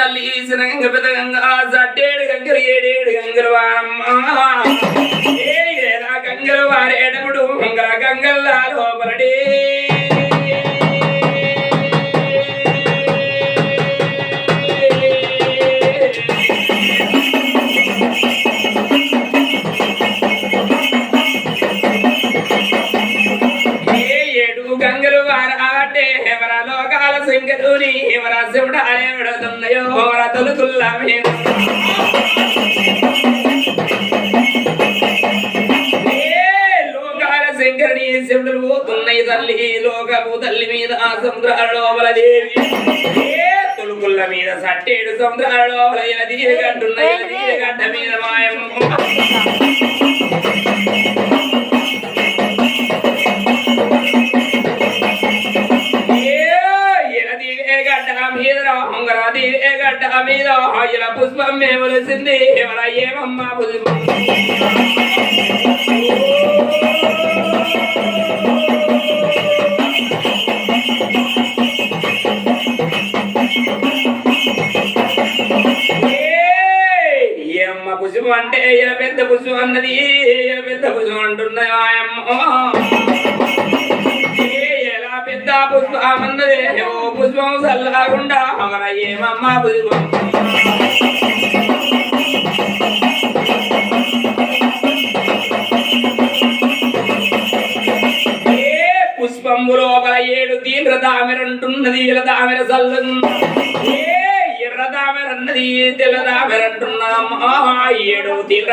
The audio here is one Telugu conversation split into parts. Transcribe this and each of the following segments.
తల్లి ఈసిన గంగ పెద్ద గంగ సట్టేడు గంగలు ఏడేడు గంగలు వారమ్మ. ఏ ఏరా గంగలు వారేటప్పుడు గంగల గంగల్లా లోపలడే. గంగలు లోకాల సింగరుని ఎవర శివుడాలేడుతున్నాయో ఎవర తొలుకుల్లా మీద ఏ లోకాల శంకరుని శివుడులు పోతున్నాయి తల్లి లోకపు తల్లి మీద ఆ సముద్రాల లోపల దేవి ఏ తొలుకుల్ల మీద సట్టేడు సముద్రాల లోపల ఇలా దీవిగంటున్నాయి దీవిగడ్డ మీద మాయమ్మ గడ్డ మీద ఇలా పుష్పం మేమలసింది ఎవరా ఏమమ్మా పుష్పం ఏమ్మ అంటే ఇలా పెద్ద పుష్పం అన్నది ఇలా పెద్ద పుష్పం అంటున్నది ఆయమ్మ ఎలా పెద్ద పుష్పం అన్నది ఓ చల్లకుండా అమర ఏమమ్మ పుష్పం పుష్పంబు లోపల ఏడు తీవ్ర దామెరంటున్నది ఇలా దామెర చల్లం ఎర్రదామెరన్నది ఎర్ర ఏడు తీవ్ర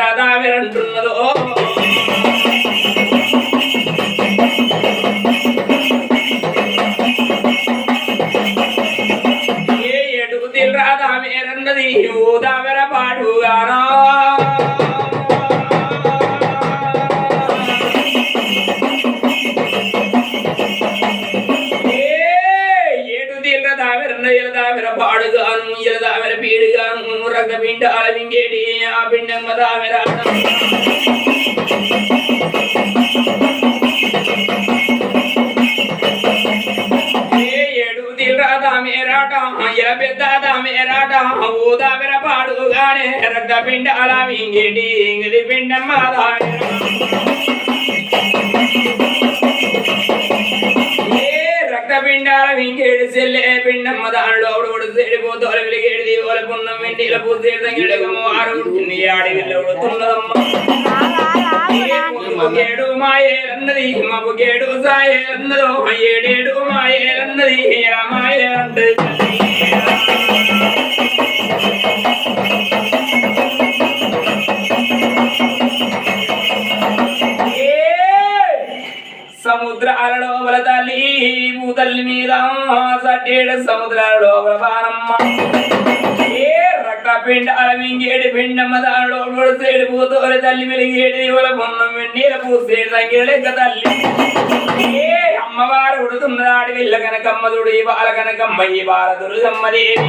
మేరన్నది ఊదామెర పాడుగానా ఏడు తీర్ల దామెరన్న ఇలా దామెర పాడుగాను ఇలా దామెర పీడుగాను పాడుగానే రగ పిండ అలవింగేడి ఇంగిలి పిండమ్మ దామెర ఏ రక్తపిండాల వింగేడు సెల్లే పిండమ్మ దానిలో ఒకడు సెడిపోతారు వెలిగేడు దీవాల పున్నం వెండిల పూసేడు తంగిడగమ్మ ఆరు ఉడుతుంది ఆడి మాయేలన్నది సాయేలన్నదో ఏడేడు మాయేలన్నది సముద్రాల లోపల తల్లి భూతల్లి మీద సట్టేడు సముద్రాల లోపల బారమ్మ ఏ రక్త పిండాల పిండమ్మ దానిలో పొడిసేడు పూతోలి తల్లి మెలిగేడు ఇవల పొన్నం వెన్నీల పూసేడు తంగిడ లెక్క తల్లి. ఏ అమ్మవారు ఉడుతున్న ఆడి వెళ్ళ కనకమ్మదుడు ఈ బాల కనకమ్మ ఈ బాల దుర్గమ్మ దేవి.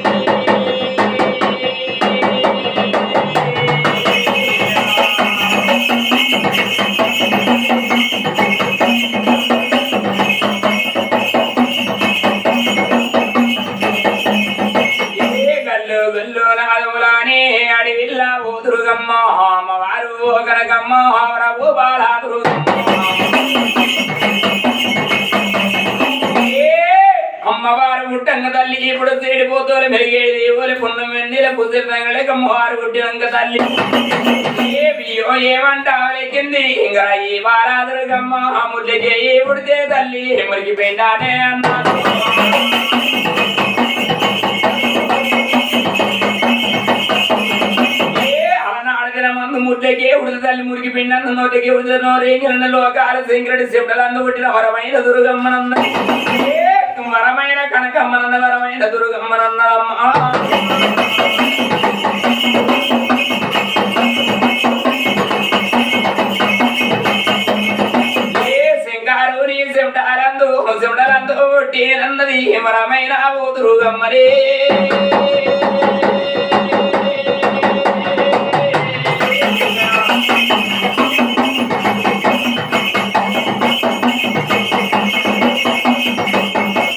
కనకమ్మ రఘు బాల ఏ అమ్మవారు పుట్టంగ తల్లి ఇప్పుడు తేడిపోతోలు మెరిగేది ఓలి పుణ్యం వెన్నీల పుసిరంగలేక అమ్మవారు పుట్టినంక తల్లి. ఏవియో ఏమంటావలెక్కింది ఏమంటావలేకింది ఇంకా ఈ బాలాదుర్గమ్మ ముద్దుకే పుడితే తల్లి. మురికి పెండానే అన్నాడు. తల్లి నోటికి ఉదిన నోరేంగిన లోకాల శంకరుడి శివుడలందు పుట్టిన వరమైన ఏ వరమైన కనకమ్మనన్న వరమైన దుర్గమ్మనన్న అమ్మా ఏ సింగారు నీ దుర్గమ్మరే